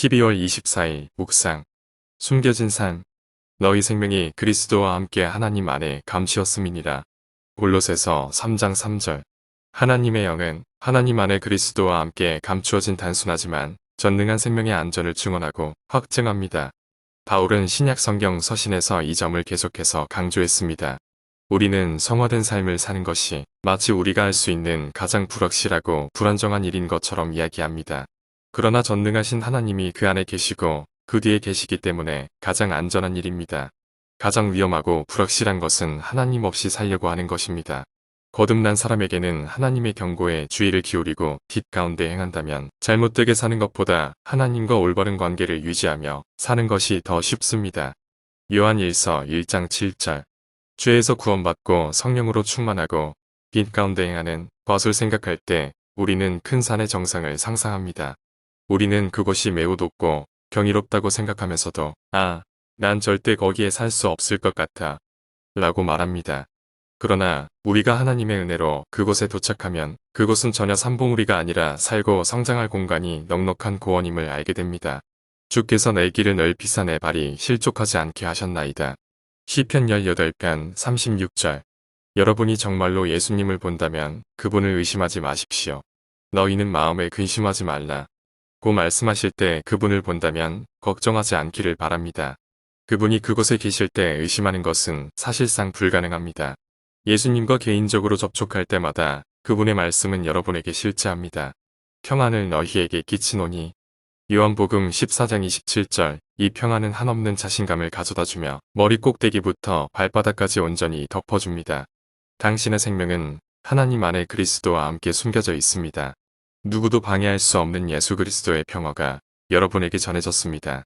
12월 24일 묵상 숨겨진 삶 너희 생명이 그리스도와 함께 하나님 안에 감추었음이니라. 골로새서 3장 3절 하나님의 영은 하나님 안에 그리스도와 함께 감추어진 단순하지만 전능한 생명의 안전을 증언하고 확증합니다. 바울은 신약 성경 서신에서 이 점을 계속해서 강조했습니다. 우리는 성화된 삶을 사는 것이 마치 우리가 할 수 있는 가장 불확실하고 불안정한 일인 것처럼 이야기합니다. 그러나 전능하신 하나님이 그 안에 계시고 그 뒤에 계시기 때문에 가장 안전한 일입니다. 가장 위험하고 불확실한 것은 하나님 없이 살려고 하는 것입니다. 거듭난 사람에게는 하나님의 경고에 주의를 기울이고 뒷 가운데 행한다면 잘못되게 사는 것보다 하나님과 올바른 관계를 유지하며 사는 것이 더 쉽습니다. 요한 1서 1장 7절 죄에서 구원받고 성령으로 충만하고 빛 가운데 행하는 것을 생각할 때 우리는 큰 산의 정상을 상상합니다. 우리는 그것이 매우 높고 경이롭다고 생각하면서도 아, 난 절대 거기에 살 수 없을 것 같아 라고 말합니다. 그러나 우리가 하나님의 은혜로 그곳에 도착하면 그곳은 전혀 삼봉우리가 아니라 살고 성장할 공간이 넉넉한 고원임을 알게 됩니다. 주께서 내 길을 넓히사 내 발이 실족하지 않게 하셨나이다. 시편 18편 36절 여러분이 정말로 예수님을 본다면 그분을 의심하지 마십시오. 너희는 마음에 근심하지 말라. 고 말씀하실 때 그분을 본다면 걱정하지 않기를 바랍니다. 그분이 그곳에 계실 때 의심하는 것은 사실상 불가능합니다. 예수님과 개인적으로 접촉할 때마다 그분의 말씀은 여러분에게 실제합니다. 평안을 너희에게 끼치노니 요한복음 14장 27절 이 평안은 한없는 자신감을 가져다주며 머리 꼭대기부터 발바닥까지 온전히 덮어줍니다. 당신의 생명은 하나님 안에 그리스도와 함께 숨겨져 있습니다. 누구도 방해할 수 없는 예수 그리스도의 평화가 여러분에게 전해졌습니다.